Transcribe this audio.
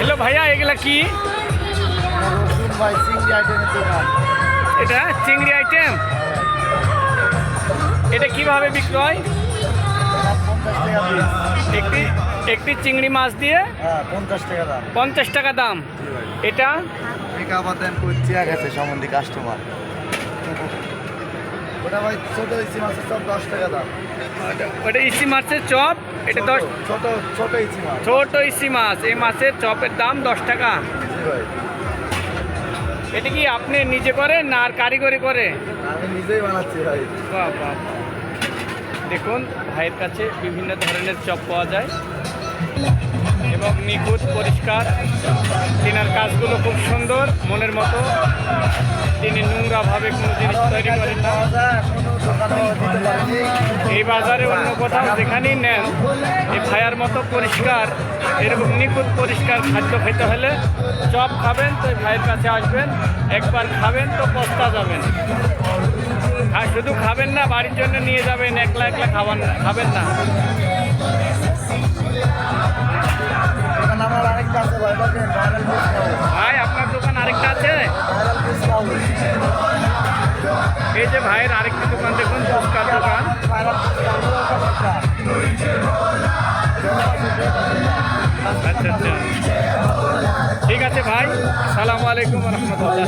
Hello ভাইয়া, এগুলা কি? এটা চিংড়ি আইটেম এটা কীভাবে বিক্রি পঞ্চাশ টাকা পিস একটি একটি চিংড়ি মাছ দিয়ে পঞ্চাশ টাকা দাম। পঞ্চাশ টাকা দাম এটা সম্বন্ধে কাস্টমার ওটা ভাই ছোট ইসি মাছের সব দশ টাকা দাম। ওটা ইসি মাছের চপ এটা দশ ছোট ছোট ইসি মাছ। ছোট ইসি মাছ এই মাছের চপের দাম দশ টাকা। ভাই। এটা কি আপনি নিজে করেন না আর কারিগরি করে? আমি নিজেই বানাচ্ছি ভাই। বাহ বাহ। দেখুন ভাইয়ের কাছে বিভিন্ন ধরনের চপ পাওয়া যায়। এবং নিখুঁত, পরিষ্কার। তিনার কাজগুলো খুব সুন্দর, মনের মতো। তিনি নোংরাভাবে কোনো জিনিস তৈরি করেন না। এই বাজারে অন্য কোথাও যেখানেই নেন, এই ভাইয়ার মতো পরিষ্কার, এরকম নিখুঁত, পরিষ্কার খাদ্য খেতে হলে চপ খাবেন, তো ভাইয়ের কাছে আসবেন, একবার খাবেন, তো পস্তা যাবেন। আর শুধু খাবেন না, বাড়ির জন্য নিয়ে যাবেন, একলা একলা খাবার খাবেন না। ভাই, আপনার দোকান আরেকটা আছে? এই যে ভাইয়ের আরেকটি দোকান, দেখুন, ফুচকার দোকান। আচ্ছা আচ্ছা। ঠিক আছে ভাই আসসালামু আলাইকুম রহমতুল্লাহ।